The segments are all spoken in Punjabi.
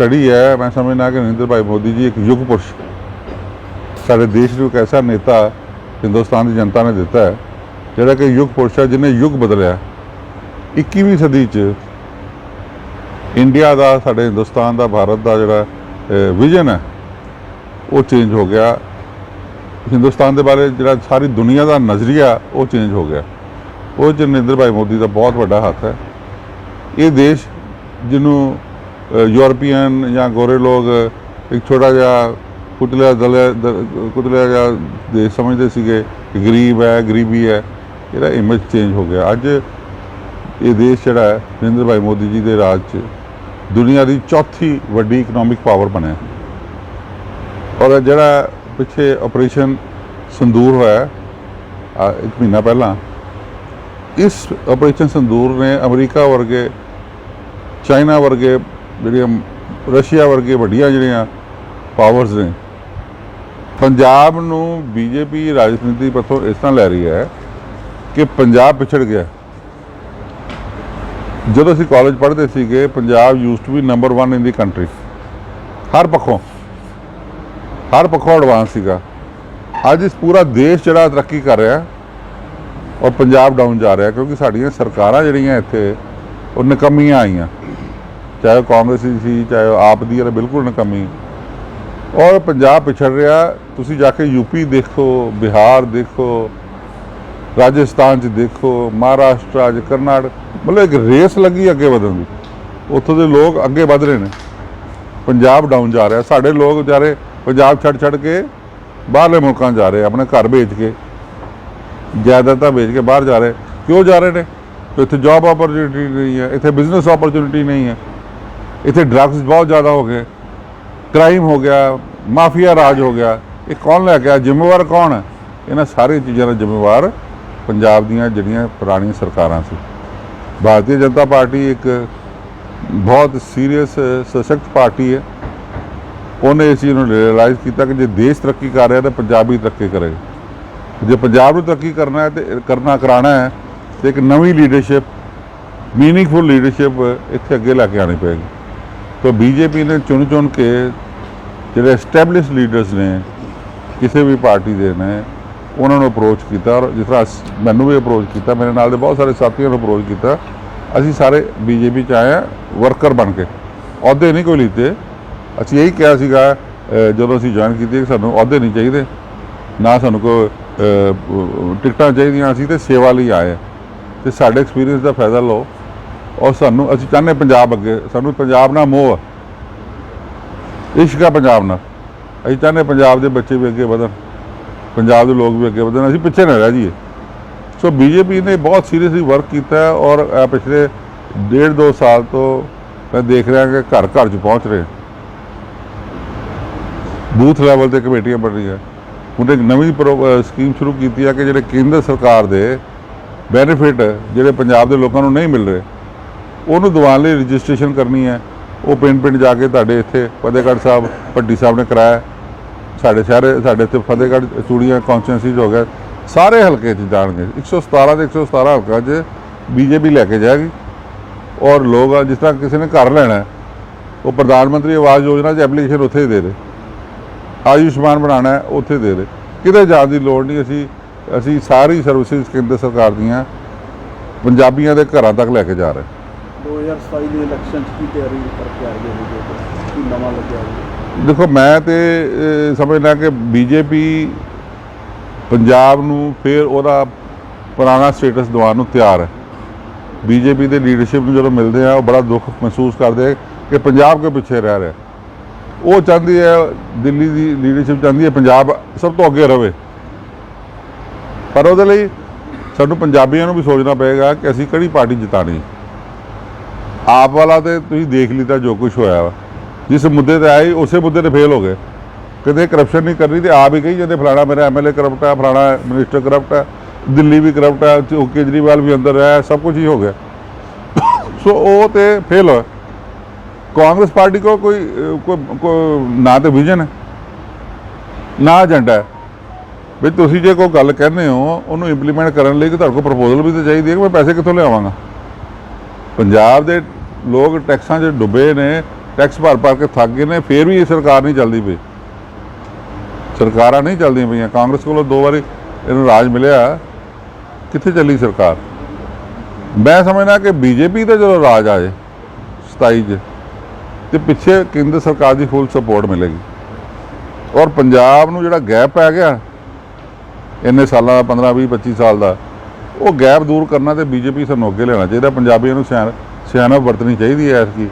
ਸਟੱਡੀ ਹੈ, ਮੈਂ ਸਮਝਣਾ ਕਿ ਨਰਿੰਦਰ ਭਾਈ ਮੋਦੀ ਜੀ ਇੱਕ ਯੁੱਗ ਪੁਰਸ਼ ਸਾਡੇ ਦੇਸ਼ ਨੂੰ ਇੱਕ ਐਸਾ ਨੇਤਾ ਹਿੰਦੁਸਤਾਨ ਦੀ ਜਨਤਾ ਨੇ ਦਿੱਤਾ ਹੈ, ਜਿਹੜਾ ਕਿ ਯੁੱਗ ਪੁਰਸ਼ ਹੈ, ਜਿਹਨੇ ਯੁੱਗ ਬਦਲਿਆ 21ਵੀਂ ਸਦੀ 'ਚ ਇੰਡੀਆ ਦਾ, ਸਾਡੇ ਹਿੰਦੁਸਤਾਨ ਦਾ, ਭਾਰਤ ਦਾ ਜਿਹੜਾ ਵਿਜ਼ਨ ਹੈ, ਉਹ ਚੇਂਜ ਹੋ ਗਿਆ। ਹਿੰਦੁਸਤਾਨ ਦੇ ਬਾਰੇ ਜਿਹੜਾ ਸਾਰੀ ਦੁਨੀਆ ਦਾ ਨਜ਼ਰੀਆ, ਉਹ ਚੇਂਜ ਹੋ ਗਿਆ। ਉਹ 'ਚ ਨਰਿੰਦਰ ਭਾਈ ਮੋਦੀ ਦਾ ਬਹੁਤ ਵੱਡਾ ਹੱਥ ਹੈ। ਇਹ ਦੇਸ਼ ਜਿਹਨੂੰ ਯੂਰਪੀਅਨ ਜਾਂ ਗੋਰੇ ਲੋਕ ਇੱਕ ਛੋਟਾ ਜਿਹਾ ਕੁਤਲਿਆ ਦਲਿਆ ਦ- ਕੁਤਲਿਆ ਜਿਹਾ ਦੇਸ਼ ਸਮਝਦੇ ਸੀਗੇ ਕਿ ਗਰੀਬ ਹੈ, ਗਰੀਬੀ ਹੈ। ਇਹਦਾ ਇਮੇਜ ਚੇਂਜ ਹੋ ਗਿਆ। ਅੱਜ ਇਹ ਦੇਸ਼ ਜਿਹੜਾ ਹੈ, ਨਰਿੰਦਰ ਭਾਈ ਮੋਦੀ ਜੀ ਦੇ ਰਾਜ 'ਚ ਦੁਨੀਆ ਦੀ ਚੌਥੀ ਵੱਡੀ ਇਕਨੋਮਿਕ ਪਾਵਰ ਬਣਿਆ। ਔਰ ਜਿਹੜਾ ਪਿੱਛੇ ਆਪਰੇਸ਼ਨ ਸੰਦੂਰ ਹੋਇਆ ਇੱਕ ਮਹੀਨਾ ਪਹਿਲਾਂ, ਇਸ ਆਪਰੇਸ਼ਨ ਸੰਦੂਰ ਨੇ ਅਮਰੀਕਾ ਵਰਗੇ, ਚਾਈਨਾ ਵਰਗੇ ਜਿਹੜੀਆਂ ਰਸ਼ੀਆ ਵਰਗੇ ਵੱਡੀਆਂ ਜਿਹੜੀਆਂ ਪਾਵਰਸ ਨੇ, ਪੰਜਾਬ ਨੂੰ ਬੀਜੇਪੀ ਰਾਜਨੀਤੀ ਪੱਥੋਂ ਇਸ ਤਰ੍ਹਾਂ ਲੈ ਰਹੀ ਹੈ ਕਿ ਪੰਜਾਬ ਪਿਛੜ ਗਿਆ। ਜਦੋਂ ਅਸੀਂ ਕਾਲਜ ਪੜ੍ਹਦੇ ਸੀਗੇ, Punjab used to be number 1 in the country ਹਰ ਪੱਖੋਂ ਹਰ ਪੱਖੋਂ ਐਡਵਾਂਸ ਸੀਗਾ। ਅੱਜ ਇਸ ਪੂਰਾ ਦੇਸ਼ ਜਿਹੜਾ ਤਰੱਕੀ ਕਰ ਰਿਹਾ ਔਰ ਪੰਜਾਬ ਡਾਊਨ ਜਾ ਰਿਹਾ ਕਿਉਂਕਿ ਸਾਡੀਆਂ ਸਰਕਾਰਾਂ ਜਿਹੜੀਆਂ ਇੱਥੇ, ਉਹ ਨਕਮੀਆਂ ਆਈਆਂ। ਚਾਹੇ ਉਹ ਕਾਂਗਰਸੀ ਸੀ, ਚਾਹੇ ਉਹ ਆਪ ਦੀ ਹੈ ਬਿਲਕੁਲ ਨਕਮੀ। ਔਰ ਪੰਜਾਬ ਪਿਛੜ ਰਿਹਾ, ਤੁਸੀਂ ਜਾ ਕੇ ਯੂਪੀ ਦੇਖੋ, ਬਿਹਾਰ ਦੇਖੋ, ਰਾਜਸਥਾਨ 'ਚ ਦੇਖੋ, ਮਹਾਰਾਸ਼ਟਰ 'ਚ ਕਰਨਾਟਕ ਮਤਲਬ ਇੱਕ ਰੇਸ ਲੱਗੀ ਅੱਗੇ ਵਧਣ ਦੀ। ਉੱਥੋਂ ਦੇ ਲੋਕ ਅੱਗੇ ਵਧ ਰਹੇ ਨੇ। ਪੰਜਾਬ ਡਾਊਨ ਜਾ ਰਿਹਾ। ਸਾਡੇ ਲੋਕ ਵਿਚਾਰੇ ਪੰਜਾਬ ਛੱਡ ਛੱਡ ਕੇ ਬਾਹਰਲੇ ਮੁਲਕਾਂ ਜਾ ਰਹੇ, ਆਪਣੇ ਘਰ ਵੇਚ ਕੇ। ਜਾਇਦਾਦਾਂ ਵੇਚ ਕੇ ਬਾਹਰ ਜਾ ਰਹੇ। ਕਿਉਂ ਜਾ ਰਹੇ ਨੇ? ਇੱਥੇ ਜੌਬ ਓਪਰਚੁਨਿਟੀ ਨਹੀਂ ਹੈ, ਇੱਥੇ ਬਿਜ਼ਨਸ ਓਪਰਚੁਨਿਟੀ ਨਹੀਂ ਹੈ। ਇੱਥੇ ਡਰੱਗਸ ਬਹੁਤ ਜ਼ਿਆਦਾ ਹੋ ਗਏ। ਕ੍ਰਾਈਮ ਹੋ ਗਿਆ, ਮਾਫੀਆ ਰਾਜ ਹੋ ਗਿਆ। ਇਹ ਕੌਣ ਲੈ ਗਿਆ ਜ਼ਿੰਮੇਵਾਰ ਕੌਣ? ਹੈ ਇਹਨਾਂ ਸਾਰੀਆਂ ਚੀਜ਼ਾਂ ਦਾ ਜ਼ਿੰਮੇਵਾਰ ਪੰਜਾਬ ਦੀਆਂ ਜਿਹੜੀਆਂ ਪੁਰਾਣੀਆਂ ਸਰਕਾਰਾਂ ਸੀ। ਭਾਰਤੀ ਜਨਤਾ ਪਾਰਟੀ ਇੱਕ ਬਹੁਤ ਸੀਰੀਅਸ ਸਸ਼ਕਤ ਪਾਰਟੀ ਹੈ। ਉਹਨੇ ਇਸ ਚੀਜ਼ ਨੂੰ ਰਿਅਲਾਈਜ਼ ਕੀਤਾ ਕਿ ਜੇ ਦੇਸ਼ ਤਰੱਕੀ ਕਰ ਰਿਹਾ ਤਾਂ ਪੰਜਾਬ ਵੀ ਤਰੱਕੀ ਕਰੇਗਾ। ਜੇ ਪੰਜਾਬ ਨੂੰ ਤਰੱਕੀ ਕਰਨਾ ਹੈ ਤੇ ਕਰਨਾ ਕਰਾਣਾ ਹੈ, ਤੇ ਇੱਕ ਨਵੀਂ ਲੀਡਰਸ਼ਿਪ ਮੀਨਿੰਗਫੁਲ ਲੀਡਰਸ਼ਿਪ ਇੱਥੇ ਅੱਗੇ ਲੈ ਕੇ ਆਣੀ ਪਏਗੀ। ਤਾਂ ਬੀਜੇਪੀ ਨੇ ਚੁਣ ਚੁਣ ਕੇ ਜਿਹੜੇ ਐਸਟੈਬਲਿਸ਼ ਲੀਡਰਸ ਨੇ, ਕਿਸੇ ਵੀ ਪਾਰਟੀ ਦੇ ਨੇ, ਉਹਨਾਂ ਨੂੰ ਅਪਰੋਚ ਕੀਤਾ ਔਰ ਜਿਸ ਤਰ੍ਹਾਂ ਅਸ- ਮੈਨੂੰ ਵੀ ਅਪਰੋਚ ਕੀਤਾ, ਮੇਰੇ ਨਾਲ ਦੇ ਬਹੁਤ ਸਾਰੇ ਸਾਥੀਆਂ ਨੂੰ ਅਪਰੋਚ ਕੀਤਾ। ਅਸੀਂ ਸਾਰੇ ਬੀਜੇਪੀ ਚ ਆਏ ਆ ਵਰਕਰ ਬਣ ਕੇ। ਅਹੁਦੇ ਨਹੀਂ ਕੋਈ ਲਿੱਤੇ। ਅਸੀਂ ਇਹੀ ਕਿਹਾ ਸੀਗਾ ਜਦੋਂ ਅਸੀਂ ਜੁਆਇਨ ਕੀਤੀ ਕਿ ਸਾਨੂੰ ਅਹੁਦੇ ਨਹੀਂ ਚਾਹੀਦੇ, ਨਾ ਸਾਨੂੰ ਕੋਈ ਟਿਕਟਾਂ ਚਾਹੀਦੀਆਂ, ਅਸੀਂ ਤੇ ਸੇਵਾ ਲਈ ਆਏ ਹਾਂ। ਤੇ ਸਾਡੇ ਐਕਸਪੀਰੀਅੰਸ ਦਾ ਫਾਇਦਾ ਲਓ। ਔਰ ਸਾਨੂੰ, ਅਸੀਂ ਚਾਹੁੰਦੇ ਪੰਜਾਬ ਅੱਗੇ, ਸਾਨੂੰ ਪੰਜਾਬ ਨਾਲ ਮੋਹ ਆ। ਇਸ਼ਕ ਆ ਪੰਜਾਬ ਨਾਲ। ਅਸੀਂ ਚਾਹੁੰਦੇ ਪੰਜਾਬ ਦੇ ਬੱਚੇ ਵੀ ਅੱਗੇ ਵਧਣ, ਪੰਜਾਬ ਦੇ ਲੋਕ ਵੀ ਅੱਗੇ ਵਧਣ, ਅਸੀਂ ਪਿੱਛੇ ਨਾ ਰਹਿ ਜਾਈਏ। ਸੋ ਬੀਜੇਪੀ ਨੇ ਬਹੁਤ ਸੀਰੀਅਸਲੀ ਵਰਕ ਕੀਤਾ ਔਰ ਪਿਛਲੇ ਡੇਢ ਦੋ ਸਾਲ ਤੋਂ ਮੈਂ ਦੇਖ ਰਿਹਾ ਕਿ ਘਰ ਘਰ 'ਚ ਪਹੁੰਚ ਰਹੇ ਬੂਥ ਲੈਵਲ ਤੇ ਕਮੇਟੀਆਂ ਬਣ ਰਹੀਆਂ। ਹੁਣ ਇੱਕ ਨਵੀਂ ਪ੍ਰੋ- ਸਕੀਮ ਸ਼ੁਰੂ ਕੀਤੀ ਹੈ ਕਿ ਜਿਹੜੇ ਕੇਂਦਰ ਸਰਕਾਰ ਦੇ ਬੈਨੀਫਿਟ ਜਿਹੜੇ ਪੰਜਾਬ ਦੇ ਲੋਕਾਂ ਨੂੰ ਨਹੀਂ ਮਿਲ ਰਹੇ ਉਹਨੂੰ ਦਿਵਾਉਣ ਲਈ ਰਜਿਸਟ੍ਰੇਸ਼ਨ ਕਰਨੀ ਹੈ। ਉਹ ਪਿੰਡ ਪਿੰਡ ਜਾ ਕੇ ਤੁਹਾਡੇ ਇੱਥੇ ਫਤਿਹਗੜ੍ਹ ਸਾਹਿਬ ਭੱਟੀ ਸਾਹਿਬ ਨੇ ਕਰਾਇਆ। ਸਾਡੇ ਸ਼ਹਿਰ, ਸਾਡੇ ਇੱਥੇ ਫਤਿਹਗੜ੍ਹ ਚੂੜੀਆਂ ਕੌਂਸਟੀਟੈਂਸੀ ਹੋ ਗਿਆ ਸਾਰੇ ਹਲਕੇ 'ਚ ਜਾਣਗੇ। 117 ਦੇ 117 ਹਲਕਾ 'ਚ ਬੀਜੇਪੀ ਲੈ ਕੇ ਜਾਏਗੀ। ਔਰ ਲੋਕ ਜਿਸ ਤਰ੍ਹਾਂ ਕਿਸੇ ਨੇ ਘਰ ਲੈਣਾ ਉਹ ਪ੍ਰਧਾਨ ਮੰਤਰੀ ਆਵਾਸ ਯੋਜਨਾ 'ਚ ਐਪਲੀਕੇਸ਼ਨ ਉੱਥੇ ਹੀ ਦੇ ਦੇ ਆਯੁਸ਼ਮਾਨ ਬਣਾਉਣਾ ਉੱਥੇ ਦੇ ਦੇ ਕਿਤੇ ਜਾਣ ਦੀ ਲੋੜ ਨਹੀਂ। ਅਸੀਂ ਅਸੀਂ ਸਾਰੀ ਸਰਵਿਸਿਜ਼ ਕੇਂਦਰ ਸਰਕਾਰ ਦੀਆਂ ਪੰਜਾਬੀਆਂ ਦੇ ਘਰਾਂ ਤੱਕ ਲੈ ਕੇ ਜਾ ਰਹੇ। 2027 ਦੇ ਇਲੈਕਸ਼ਨ 'ਚ ਕੀ ਤਿਆਰੀ ਕਰਕੇ ਆ ਰਹੀ ਹੈ ਕੀ ਨਵਾਂ ਲੱਗਿਆ ਦੇਖੋ, ਮੈਂ ਤੇ ਸਮਝਦਾ ਕਿ ਬੀਜੇਪੀ ਪੰਜਾਬ ਨੂੰ ਫਿਰ ਉਹਦਾ ਪੁਰਾਣਾ ਸਟੇਟਸ ਦਿਵਾਉਣ ਨੂੰ ਤਿਆਰ ਹੈ। ਬੀਜੇਪੀ ਦੇ ਲੀਡਰਸ਼ਿਪ ਨੂੰ ਜਦੋਂ ਮਿਲਦੇ ਆ, ਉਹ ਬੜਾ ਦੁੱਖ ਮਹਿਸੂਸ ਕਰਦੇ ਕਿ ਪੰਜਾਬ ਕੇ ਪਿੱਛੇ ਰਹਿ ਰਿਹਾ ਉਹ ਚਾਹੁੰਦੀ ਹੈ, ਦਿੱਲੀ ਦੀ ਲੀਡਰਸ਼ਿਪ ਚਾਹੁੰਦੀ ਹੈ, ਪੰਜਾਬ ਸਭ ਤੋਂ ਅੱਗੇ ਰਹੇ ਪਰ ਉਹਦੇ ਲਈ ਸਾਨੂੰ ਪੰਜਾਬੀਆਂ ਨੂੰ ਵੀ ਸੋਚਣਾ ਪਏਗਾ ਕਿ ਅਸੀਂ ਕਿਹੜੀ ਪਾਰਟੀ ਜਿਤਾਣੀ ਹੈ। ਆਪ ਵਾਲਾ ਤੇ ਤੁਸੀਂ ਦੇਖ ਲਿੱਤਾ ਜੋ ਕੁਝ ਹੋਇਆ ਵਾ। ਜਿਸ ਮੁੱਦੇ ਤੇ ਆਈ ਉਸੇ ਮੁੱਦੇ ਤੇ ਫੇਲ ਹੋ ਗਏ। ਕਦੇ ਕਰਪਸ਼ਨ ਨਹੀਂ ਕਰਨੀ ਤੇ ਆਪ ਹੀ ਕਹੀ ਜਾਂਦੇ, ਫਲਾਣਾ ਮੇਰਾ ਐਮਐਲਏ ਕਰਪਟ ਹੈ ਫਲਾਣਾ ਮਿਨਿਸਟਰ ਕਰਪਟ ਹੈ ਦਿੱਲੀ ਵੀ ਕਰਪਟ ਹੈ ਉਹ ਕੇਜਰੀਵਾਲ ਵੀ ਅੰਦਰ ਹੈ ਸਭ ਕੁਝ ਹੀ ਹੋ ਗਿਆ। ਸੋ ਉਹ ਤੇ ਫੇਲ ਹੋਇਆ। ਕਾਂਗਰਸ ਪਾਰਟੀ ਕੋ ਕੋਈ ਕੋਈ ਨਾ ਤੇ ਵਿਜ਼ਨ ਹੈ, ਨਾ ਏਜੰਡਾ ਹੈ। ਵੀ ਤੁਸੀਂ ਜੇ ਕੋਈ ਗੱਲ ਕਹਿੰਦੇ ਹੋ, ਉਹਨੂੰ ਇੰਪਲੀਮੈਂਟ ਕਰਨ ਲਈ ਕਿ ਤੁਹਾਡੇ ਕੋਲ ਪ੍ਰਪੋਜ਼ਲ ਵੀ ਤਾਂ ਚਾਹੀਦੀ ਹੈ ਕਿ ਮੈਂ ਪੈਸੇ ਕਿੱਥੋਂ ਲਿਆਵਾਂਗਾ। ਪੰਜਾਬ ਦੇ ਲੋਕ ਟੈਕਸਾਂ 'ਚ ਡੁੱਬੇ ਨੇ, ਟੈਕਸ ਭਰ ਭਰ ਕੇ ਥੱਕ ਗਏ ਨੇ, ਫੇਰ ਵੀ ਇਹ ਸਰਕਾਰ ਨਹੀਂ ਚੱਲਦੀ ਪਈ। ਸਰਕਾਰਾਂ ਨਹੀਂ ਚੱਲਦੀਆਂ ਪਈਆਂ। ਕਾਂਗਰਸ ਕੋਲੋਂ ਦੋ ਵਾਰੀ ਇਹਨੂੰ ਰਾਜ ਮਿਲਿਆ। ਕਿੱਥੇ ਚੱਲੀ ਸਰਕਾਰ? ਮੈਂ ਸਮਝਦਾ ਕਿ ਬੀਜੇਪੀ ਦਾ ਜਦੋਂ ਰਾਜ ਆਏ 27 ਚ, ਤੇ ਪਿੱਛੇ ਕੇਂਦਰ ਸਰਕਾਰ ਦੀ ਫੁੱਲ ਸਪੋਰਟ ਮਿਲੇਗੀ। ਔਰ ਪੰਜਾਬ ਨੂੰ ਜਿਹੜਾ ਗੈਪ ਪੈ ਗਿਆ, ਇੰਨੇ ਸਾਲਾਂ ਦਾ 15 20 25 ਸਾਲ ਦਾ, ਉਹ ਗੈਪ ਦੂਰ ਕਰਨਾ ਤੇ ਬੀਜੇਪੀ ਸਾਨੂੰ ਅੱਗੇ ਲੈਣਾ ਚਾਹੀਦਾ। ਪੰਜਾਬੀਆਂ ਨੂੰ ਸਿਆਣ ਸਿਆਣਪ ਵਰਤਣੀ ਚਾਹੀਦੀ ਹੈ ਐਸੀ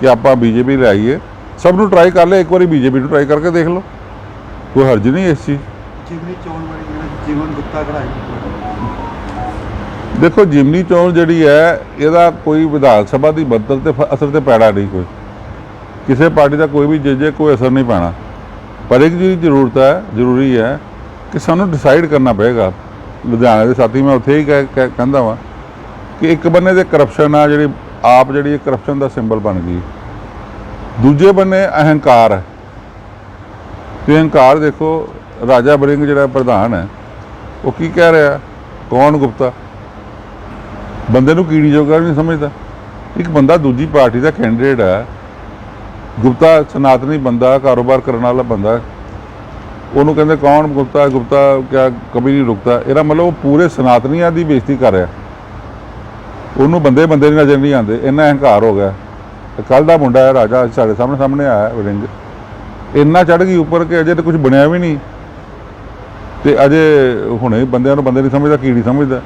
ਕਿ ਆਪਾਂ ਬੀਜੇਪੀ ਲੈ ਆਈਏ ਸਭ ਨੂੰ ਟਰਾਈ ਕਰ ਲਿਆ ਇੱਕ ਵਾਰੀ ਬੀਜੇਪੀ ਨੂੰ ਟਰਾਈ ਕਰਕੇ ਦੇਖ ਲਓ। ਕੋਈ ਹਰਜ ਨਹੀਂ ਇਸ ਚੀਜ਼। ਜਿਗਨੀ ਚੋਣ ਵਾਲੀ ਜਿਹੜਾ ਜੀਵਨ ਗੁਪਤਾ ਕਢਾਈ ਦੇਖੋ ਜਿਮਨੀ ਚੋਣ ਜਿਹੜੀ ਹੈ ਇਹਦਾ ਕੋਈ ਵਿਧਾਨ ਸਭਾ ਦੀ ਬੱਦਲ ਤੇ ਅਸਰ ਤੇ ਪੈਣਾ ਨਹੀਂ ਕੋਈ। ਕਿਸੇ ਪਾਰਟੀ ਦਾ ਕੋਈ ਵੀ ਜੇ ਕੋਈ ਅਸਰ ਨਹੀਂ ਪੈਣਾ। ਪਰ ਇੱਕ ਚੀਜ਼ ਜ਼ਰੂਰਤ ਹੈ ਜ਼ਰੂਰੀ ਹੈ ਕਿ ਸਾਨੂੰ ਡਿਸਾਈਡ ਕਰਨਾ ਪਏਗਾ। ਲੁਧਿਆਣੇ ਦੇ ਸਾਥੀ ਮੈਂ ਉੱਥੇ ਹੀ ਕਹਿ- ਕਹਿ- ਕਹਿੰਦਾ ਵਾਂ ਕਿ ਇੱਕ ਬੰਨੇ ਤੇ ਕਰਪਸ਼ਨ ਆ ਜਿਹੜੀ ਆਪ ਜਿਹੜੀ ਕਰਪਸ਼ਨ ਦਾ ਸਿੰਬਲ ਬਣ ਗਈ। ਦੂਜੇ ਬੰਨੇ ਅਹੰਕਾਰ ਹੈ। ਤੇ ਅਹੰਕਾਰ ਦੇਖੋ, ਰਾਜਾ ਬਰਿੰਗ ਜਿਹੜਾ ਪ੍ਰਧਾਨ ਹੈ, ਉਹ ਕੀ ਕਹਿ ਰਿਹਾ? ਕੌਣ ਗੁਪਤਾ? ਬੰਦੇ ਨੂੰ ਕੀੜੀ ਜੋਗਾ ਨਹੀਂ ਸਮਝਦਾ। ਇੱਕ ਬੰਦਾ ਦੂਜੀ ਪਾਰਟੀ ਦਾ ਕੈਂਡੀਡੇਟ ਹੈ। ਗੁਪਤਾ ਸਨਾਤਨੀ ਬੰਦਾ, ਕਾਰੋਬਾਰ ਕਰਨ ਵਾਲਾ ਬੰਦਾ। ਉਹਨੂੰ ਕਹਿੰਦੇ ਕੌਣ ਗੁਪਤਾ ਗੁਪਤਾ ਕਿਆ ਕभी ਨਹੀਂ ਰੁਕਦਾ। ਇਹਦਾ ਮਤਲਬ ਉਹ ਪੂਰੇ ਸਨਾਤਨੀਆਂ ਦੀ ਬੇਇੱਜ਼ਤੀ ਕਰ ਰਿਹਾ। ਉਹਨੂੰ ਬੰਦੇ ਬੰਦੇ ਦੀ ਨਜ਼ਰ ਨਹੀਂ ਆਉਂਦੇ, ਇੰਨਾ ਹੰਕਾਰ ਹੋ ਗਿਆ। ਕੱਲ ਦਾ ਮੁੰਡਾ ਹੈ ਰਾਜਾ, ਸਾਡੇ ਸਾਹਮਣੇ ਸਾਹਮਣੇ ਆਇਆ ਹੈ ਰਿੰਗ ਇੰਨਾ ਚੜ ਗਈ ਉੱਪਰ ਕਿ ਅਜੇ ਤਾਂ ਕੁਝ ਬਣਿਆ ਵੀ ਨਹੀਂ। ਤੇ ਅਜੇ ਹੁਣੇ ਬੰਦਿਆਂ ਨੂੰ ਬੰਦੇ ਨਹੀਂ ਸਮਝਦਾ ਕੀੜੀ ਸਮਝਦਾ।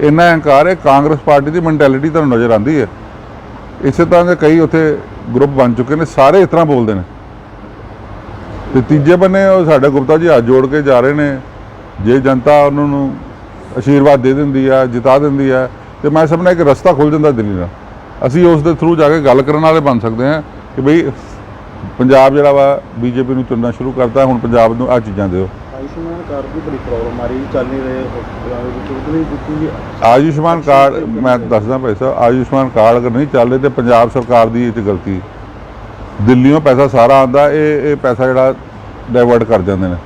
ਇੰਨਾ ਹੰਕਾਰ ਹੈ, ਕਾਂਗਰਸ ਪਾਰਟੀ ਦੀ ਮੈਂਟੈਲਿਟੀ ਤੁਹਾਨੂੰ ਨਜ਼ਰ ਆਉਂਦੀ ਹੈ। ਇਸੇ ਤਰ੍ਹਾਂ ਦੇ ਕਈ ਉੱਥੇ ਗਰੁੱਪ ਬਣ ਚੁੱਕੇ ਨੇ, ਸਾਰੇ ਇਸ ਤਰ੍ਹਾਂ ਬੋਲਦੇ ਨੇ। ਤੇ ਤੀਜੇ ਬੰਨੇ ਉਹ ਸਾਡਾ ਗੁਪਤਾ ਜੀ ਹੱਥ ਜੋੜ ਕੇ ਜਾ ਰਹੇ ਨੇ। ਜੇ ਜਨਤਾ ਉਹਨਾਂ ਨੂੰ ਆਸ਼ੀਰਵਾਦ ਦੇ ਦਿੰਦੀ ਆ, ਜਿਤਾ ਦਿੰਦੀ ਆ ਤੇ ਮੈਂ ਸਮਝਦਾ ਇੱਕ ਰਸਤਾ ਖੁੱਲ ਜਾਂਦਾ ਦਿੱਲੀ ਦਾ। ਅਸੀਂ ਉਸ ਦੇ ਥਰੂ ਜਾ ਕੇ ਗੱਲ ਕਰਨ ਵਾਲੇ ਬਣ ਸਕਦੇ ਹਾਂ ਕਿ ਬਈ ਪੰਜਾਬ ਜਿਹੜਾ ਵਾ ਬੀਜੇਪੀ ਨੂੰ ਚੁਣਨਾ ਸ਼ੁਰੂ ਕਰਤਾ ਹੁਣ ਪੰਜਾਬ ਨੂੰ ਆ ਚੀਜ਼ਾਂ ਦਿਓ। ਆਯੁਸ਼ਮਾਨ ਕਾਰਡ ਦੀ ਬੜੀ ਪ੍ਰੋਬਲਮ ਆ ਰਹੀ ਚੱਲ ਨਹੀਂ ਰਹੇ ਹਸਪਤਾਲਾਂ ਦੇ ਵਿੱਚ ਉਹਦੇ ਲਈ ਦਿੱਤੀ ਆਯੁਸ਼ਮਾਨ ਕਾਰਡ ਮੈਂ ਦੱਸਦਾ ਭਾਈ ਸਾਹਿਬ ਆਯੁਸ਼ਮਾਨ ਕਾਰਡ ਅਗਰ ਨਹੀਂ ਚੱਲਦੇ ਤੇ ਪੰਜਾਬ ਸਰਕਾਰ ਦੀ ਇਹ 'ਚ ਗਲਤੀ। ਦਿੱਲੀੋਂ ਪੈਸਾ ਸਾਰਾ ਆਂਦਾ ਇਹ ਇਹ ਪੈਸਾ ਜਿਹੜਾ ਡਾਇਵਰਟ ਕਰ ਜਾਂਦੇ ਨੇ।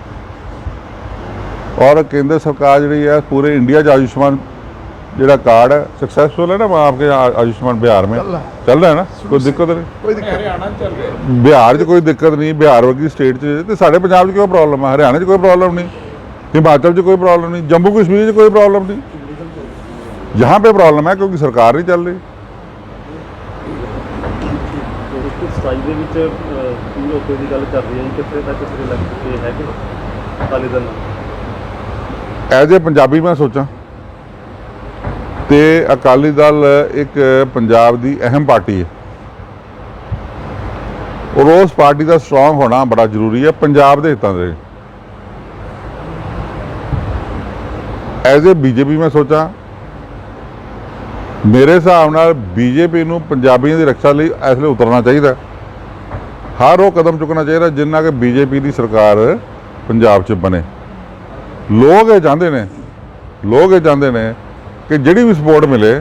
ਔਰ ਕੇਂਦਰ ਸਰਕਾਰ ਜਿਹੜੀ ਹੈ ਪੂਰੇ ਇੰਡੀਆ 'ਚ ਆਯੁਸ਼ਮਾਨ ਜਿਹੜਾ ਕਾਰਡ ਹੈ सक्सेसफुल है ना वहाँ आपके यहाँ आयुष्मान बिहार में चल रहा है ना कोई दिक्कत नहीं ਕੋਈ ਦਿੱਕਤ ਹਰਿਆਣਾ ਚੱਲ ਰਿਹਾ ਬਿਹਾਰ 'ਚ ਕੋਈ ਦਿੱਕਤ ਨਹੀਂ ਬਿਹਾਰ ਵਰਗੀ ਸਟੇਟ 'ਚ ਤੇ ਸਾਡੇ ਪੰਜਾਬ 'ਚ ਕਿਉਂ ਪ੍ਰੋਬਲਮ ਹੈ ਹਰਿਆਣਾ 'ਚ ਕੋਈ ਪ੍ਰੋਬਲਮ ਨਹੀਂ ਹਿਮਾਚਲ 'ਚ ਕੋਈ ਪ੍ਰੋਬਲਮ ਨਹੀਂ ਜੰਮੂ ਕਸ਼ਮੀਰ 'ਚ ਕੋਈ ਪ੍ਰੋਬਲਮ नहीं यहाँ पे प्रॉब्लम है क्योंकि सरकार नहीं चल रही ਇੱਕ ਸਟਾਈਲ ਦੇ ਵਿੱਚ ਕੀ ਲੋਕਾਂ ਦੀ ਗੱਲ ਕਰ ਰਹੀ ਹੈ ਕਿੱਥੇ ਤੱਕ ਕਿੱਥੇ ਲੱਗ ਚੁੱਕੇ ਹੈਗੇ ਅਕਾਲੀ ਦਲ ਨਾਲ ਐਜ਼ ਏ ਪੰਜਾਬੀ ਮੈਂ ਸੋਚਾਂ ਤੇ ਅਕਾਲੀ ਦਲ ਇੱਕ ਪੰਜਾਬ ਦੀ ਅਹਿਮ ਪਾਰਟੀ ਹੈ। ਔਰ ਉਸ ਪਾਰਟੀ ਦਾ ਸਟਰੋਂਗ ਹੋਣਾ ਬੜਾ ਜ਼ਰੂਰੀ ਹੈ, ਪੰਜਾਬ ਦੇ ਹਿੱਤਾਂ ਦੇ। ਐਜ਼ ਏ ਬੀਜੇਪੀ ਮੈਂ ਸੋਚਾਂ, ਮੇਰੇ ਹਿਸਾਬ ਨਾਲ ਬੀਜੇਪੀ ਨੂੰ ਪੰਜਾਬੀਆਂ ਦੀ ਰੱਖਿਆ ਲਈ ਇਸ ਲਈ ਉਤਰਨਾ ਚਾਹੀਦਾ ਹਰ ਉਹ ਕਦਮ ਚੁੱਕਣਾ ਚਾਹੀਦਾ ਜਿੰਨਾ ਕਿ ਬੀਜੇਪੀ ਦੀ ਸਰਕਾਰ ਪੰਜਾਬ 'ਚ ਬਣੇ। ਲੋਕ ਇਹ ਚਾਹੁੰਦੇ ਨੇ, ਲੋਕ ਇਹ ਚਾਹੁੰਦੇ ਨੇ ਕਿ ਜਿਹੜੀ ਵੀ ਸਪੋਰਟ ਮਿਲੇ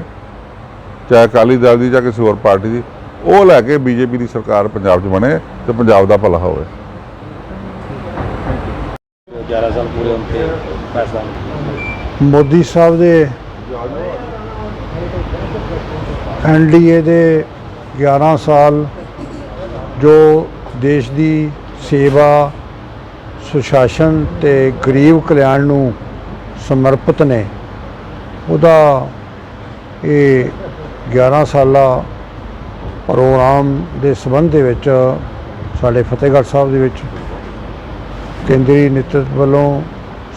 ਚਾਹੇ ਅਕਾਲੀ ਦਲ ਦੀ ਜਾਂ ਕਿਸੇ ਹੋਰ ਪਾਰਟੀ ਦੀ ਉਹ ਲੈ ਕੇ ਬੀਜੇਪੀ ਦੀ ਸਰਕਾਰ ਪੰਜਾਬ 'ਚ ਬਣੇ ਤੇ ਪੰਜਾਬ ਦਾ ਭਲਾ ਹੋਵੇ। 11 ਸਾਲ ਪੂਰੇ ਹੋਣ ਤੇ ਫੈਸਲਾ ਮੋਦੀ ਸਾਹਿਬ ਦੇ ਐਨਡੀਏ ਦੇ 11 ਸਾਲ ਜੋ ਦੇਸ਼ ਦੀ ਸੇਵਾ ਸੁਸ਼ਾਸਨ ਤੇ ਗਰੀਬ ਕਲਿਆਣ ਨੂੰ ਸਮਰਪਿਤ ਨੇ ਉਹਦਾ ਇਹ 11 ਸਾਲਾ ਪ੍ਰੋਗਰਾਮ ਦੇ ਸੰਬੰਧ ਦੇ ਵਿੱਚ ਸਾਡੇ ਫਤਿਹਗੜ੍ਹ ਸਾਹਿਬ ਦੇ ਵਿੱਚ ਕੇਂਦਰੀ ਨੇਤਰਤਵ ਵੱਲੋਂ,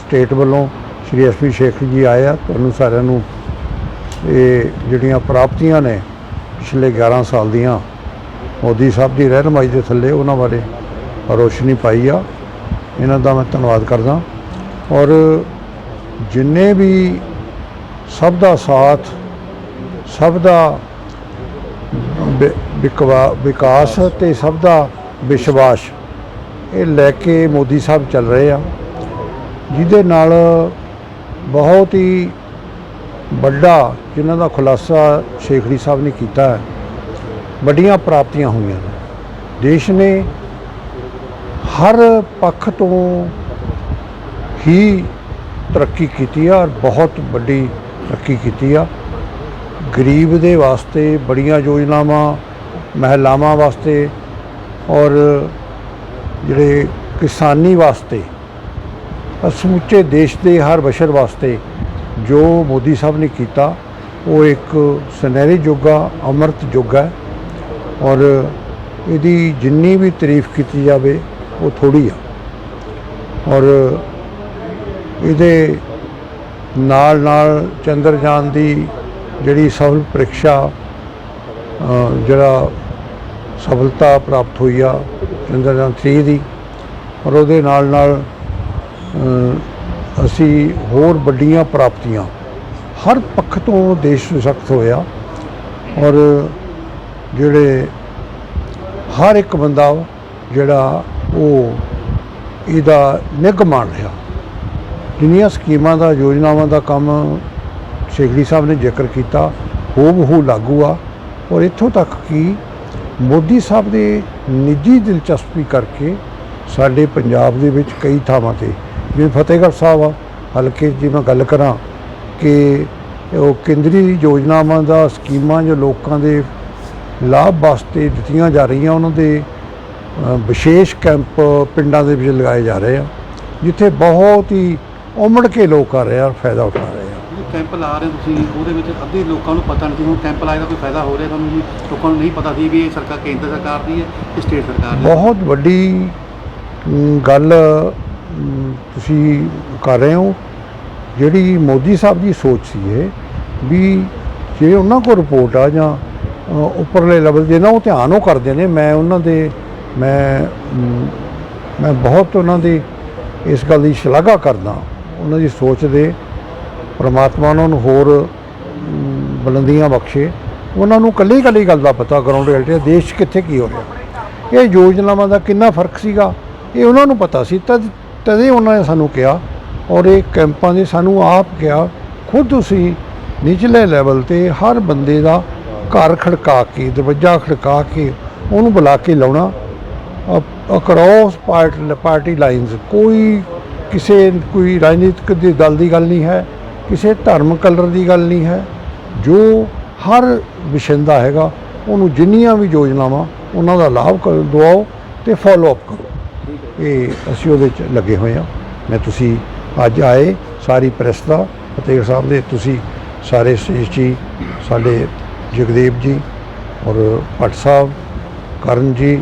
ਸਟੇਟ ਵੱਲੋਂ ਸ਼੍ਰੀ ਐਸਪੀ ਸ਼ੇਖ ਜੀ ਆਏ ਆ ਤੁਹਾਨੂੰ ਸਾਰਿਆਂ ਨੂੰ ਇਹ ਜਿਹੜੀਆਂ ਪ੍ਰਾਪਤੀਆਂ ਨੇ ਪਿਛਲੇ 11 ਸਾਲ ਦੀਆਂ, ਮੋਦੀ ਸਾਹਿਬ ਦੀ ਰਹਿਨਮਾਈ ਦੇ ਥੱਲੇ ਉਹਨਾਂ ਬਾਰੇ ਰੋਸ਼ਨੀ ਪਾਈ ਆ। ਇਹਨਾਂ ਦਾ ਮੈਂ ਧੰਨਵਾਦ ਕਰਦਾ। ਔਰ ਜਿੰਨੇ ਵੀ ਸਭ ਦਾ ਸਾਥ, ਸਭ ਦਾ ਵਿ- ਵਿਕਵਾ- ਵਿਕਾਸ ਤੇ ਸਭ ਦਾ ਵਿਸ਼ਵਾਸ। ਇਹ ਲੈ ਕੇ ਮੋਦੀ ਸਾਹਿਬ ਚੱਲ ਰਹੇ ਆ। ਜਿਹਦੇ ਨਾਲ ਬਹੁਤ ਹੀ ਵੱਡਾ ਜਿਨ੍ਹਾਂ ਦਾ ਖੁਲਾਸਾ ਸ਼ੇਖੜੀ ਸਾਹਿਬ ਨੇ ਕੀਤਾ ਹੈ, ਵੱਡੀਆਂ ਪ੍ਰਾਪਤੀਆਂ ਹੋਈਆਂ ਨੇ। ਦੇਸ਼ ਨੇ ਹਰ ਪੱਖ ਤੋਂ ਹੀ ਤਰੱਕੀ ਕੀਤੀ ਆ ਔਰ ਬਹੁਤ ਵੱਡੀ ਤਰੱਕੀ ਕੀਤੀ ਆ। ਗਰੀਬ ਦੇ ਵਾਸਤੇ ਬੜੀਆਂ ਯੋਜਨਾਵਾਂ, ਮਹਿਲਾਵਾਂ ਵਾਸਤੇ ਔਰ ਜਿਹੜੇ ਕਿਸਾਨੀ ਵਾਸਤੇ ਸਮੁੱਚੇ ਦੇਸ਼ ਦੇ ਹਰ ਬਸ਼ਰ ਵਾਸਤੇ ਜੋ ਮੋਦੀ ਸਾਹਿਬ ਨੇ ਕੀਤਾ, ਉਹ ਇੱਕ ਸੁਨਹਿਰੀ ਯੁੱਗ ਆ, ਅੰਮ੍ਰਿਤ ਯੁੱਗ ਹੈ। ਔਰ ਇਹਦੀ ਜਿੰਨੀ ਵੀ ਤਾਰੀਫ ਕੀਤੀ ਜਾਵੇ, ਉਹ ਥੋੜੀ ਆ। ਔਰ ਇਹਦੇ ਨਾਲ ਨਾਲ ਚੰਦਰਯਾਨ ਦੀ ਜਿਹੜੀ ਸਫਲ ਪ੍ਰੀਖਿਆ ਜਿਹੜਾ ਸਫਲਤਾ ਪ੍ਰਾਪਤ ਹੋਈ ਆ ਚੰਦਰਯਾਨ 3 ਦੀ ਔਰ ਉਹਦੇ ਨਾਲ ਨਾਲ ਅਸੀਂ ਹੋਰ ਵੱਡੀਆਂ ਪ੍ਰਾਪਤੀਆਂ ਹਰ ਪੱਖ ਤੋਂ ਦੇਸ਼ ਸਖਤ ਹੋਇਆ ਔਰ ਜਿਹੜੇ ਹਰ ਇੱਕ ਬੰਦਾ ਜਿਹੜਾ ਉਹ ਇਹਦਾ ਨਿੱਘ ਮਾਣ ਰਿਹਾ। ਜਿੰਨੀਆਂ ਸਕੀਮਾਂ ਦਾ, ਯੋਜਨਾਵਾਂ ਦਾ ਕੰਮ ਸ਼ੇਖੜੀ ਸਾਹਿਬ ਨੇ ਜ਼ਿਕਰ ਕੀਤਾ ਹੋ ਬਹੂ ਲਾਗੂ ਆ। ਔਰ ਇੱਥੋਂ ਤੱਕ ਕਿ ਮੋਦੀ ਸਾਹਿਬ ਦੇ ਨਿੱਜੀ ਦਿਲਚਸਪੀ ਕਰਕੇ ਸਾਡੇ ਪੰਜਾਬ ਦੇ ਵਿੱਚ ਕਈ ਥਾਵਾਂ ਤੇ, ਜਿਵੇਂ ਫਤਿਹਗੜ੍ਹ ਸਾਹਿਬ ਆ, ਹਲਕੇ 'ਚ ਜੇ ਮੈਂ ਗੱਲ ਕਰਾਂ ਕਿ ਉਹ ਕੇਂਦਰੀ ਯੋਜਨਾਵਾਂ ਦਾ, ਸਕੀਮਾਂ ਜੋ ਲੋਕਾਂ ਦੇ ਲਾਭ ਵਾਸਤੇ ਦਿੱਤੀਆਂ ਜਾ ਰਹੀਆਂ, ਉਹਨਾਂ ਦੇ ਵਿਸ਼ੇਸ਼ ਕੈਂਪ ਪਿੰਡਾਂ ਦੇ ਵਿੱਚ ਲਗਾਏ ਜਾ ਰਹੇ ਆ, ਜਿੱਥੇ ਬਹੁਤ ਹੀ ਉਮੜ ਕੇ ਲੋਕ ਆ ਰਹੇ ਆ ਫਾਇਦਾ ਉਠਾ ਰਹੇ ਆ। ਕੈਂਪ ਲਾ ਰਹੇ ਤੁਸੀਂ ਉਹਦੇ ਵਿੱਚ ਅੱਧੇ ਲੋਕਾਂ ਨੂੰ ਪਤਾ ਨਹੀਂ ਸੀ ਹੁਣ ਕੈਂਪ ਲਾਏ ਦਾ ਕੋਈ ਫਾਇਦਾ ਹੋ ਰਿਹਾ ਤੁਹਾਨੂੰ ਜੀ? ਲੋਕਾਂ ਨੂੰ ਨਹੀਂ ਪਤਾ ਸੀ ਵੀ ਇਹ ਸਰਕਾਰ ਕੇਂਦਰ ਸਰਕਾਰ ਦੀ ਹੈ ਕਿ ਸਟੇਟ ਸਰਕਾਰ ਦੀ ਹੈ? ਬਹੁਤ ਵੱਡੀ ਗੱਲ ਤੁਸੀਂ ਕਰ ਰਹੇ ਹੋ। ਜਿਹੜੀ ਮੋਦੀ ਸਾਹਿਬ ਦੀ ਸੋਚ ਸੀ ਇਹ ਵੀ ਜੇ ਉਹਨਾਂ ਕੋਲ ਰਿਪੋਰਟ ਆ ਜਾਂ ਉੱਪਰਲੇ ਲੈਵਲ ਦੇ ਨਾ ਉਹ ਧਿਆਨ ਉਹ ਕਰਦੇ ਨੇ ਮੈਂ ਉਹਨਾਂ ਦੇ ਮ, ਮੈਂ ਬਹੁਤ ਉਹਨਾਂ ਦੀ ਇਸ ਗੱਲ ਦੀ ਸ਼ਲਾਘਾ ਕਰਦਾ। ਉਹਨਾਂ ਦੀ ਸੋਚ ਦੇ ਪ੍ਰਮਾਤਮਾ ਉਹਨਾਂ ਨੂੰ ਹੋਰ ਬੁਲੰਦੀਆਂ ਬਖਸ਼ੇ। ਉਹਨਾਂ ਨੂੰ ਕੱਲੀ ਕੱਲੀ ਗੱਲ ਦਾ ਪਤਾ ਗਰਾਊਂਡ ਰਿਐਲਿਟੀ ਦੇਸ਼ 'ਚ ਕਿੱਥੇ ਕੀ ਹੋ ਰਿਹਾ। ਇਹ ਯੋਜਨਾਵਾਂ ਦਾ ਕਿੰਨਾ ਫ਼ਰਕ ਸੀਗਾ, ਇਹ ਉਹਨਾਂ ਨੂੰ ਪਤਾ ਸੀ। ਤਦ, ਤਦੇ ਉਹਨਾਂ ਨੇ ਸਾਨੂੰ ਕਿਹਾ ਔਰ ਇਹ ਕੈਂਪਾਂ ਦੇ ਸਾਨੂੰ ਆਪ ਕਿਹਾ, ਖੁਦ ਤੁਸੀਂ ਨਿਚਲੇ ਲੈਵਲ ਤੇ ਹਰ ਬੰਦੇ ਦਾ ਘਰ ਖੜਕਾ ਕੇ, ਦਰਵਾਜ਼ਾ ਖੜਕਾ ਕੇ ਉਹਨੂੰ ਬੁਲਾ ਕੇ ਲਾਉਣਾ। ਅਕਰੋਸ ਪਾਰਟੀ ਲਾਈਨਸ ਕੋਈ ਕਿਸੇ ਕੋਈ ਰਾਜਨੀਤਿਕ ਦੇ ਦਲ ਦੀ ਗੱਲ ਨਹੀਂ ਹੈ, ਕਿਸੇ ਧਰਮ ਕਲਰ ਦੀ ਗੱਲ ਨਹੀਂ ਹੈ, ਜੋ ਹਰ ਵਿਸ਼ਿੰਦਾ ਹੈਗਾ, ਉਹਨੂੰ ਜਿੰਨੀਆਂ ਵੀ ਯੋਜਨਾਵਾਂ, ਉਹਨਾਂ ਦਾ ਲਾਭ ਕਰ, ਦਵਾਓ ਤੇ ਫਾਲੋ ਅਪ ਕਰੋ। ਇਹ ਅਸੀਂ ਉਹਦੇ ਚ ਲੱਗੇ ਹੋਏ ਆ ਮੈਂ ਤੁਸੀਂ ਅੱਜ ਆਏ, ਸਾਰੀ ਪ੍ਰੈਸ ਦਾ, ਫਤਿਹਗੜ੍ਹ ਸਾਹਿਬ ਦੇ, ਤੁਸੀਂ ਸਾਰੇ ਸ੍ਰੇਸ਼ ਜੀ, ਸਾਡੇ ਜਗਦੇਵ ਜੀ ਔਰ ਭੱਟ ਸਾਹਿਬ, ਕਰਨ ਜੀ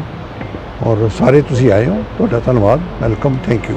ਔਰ ਸਾਰੇ ਤੁਸੀਂ ਆਏ ਹੋ। ਤੁਹਾਡਾ ਧੰਨਵਾਦ। Welcome thank you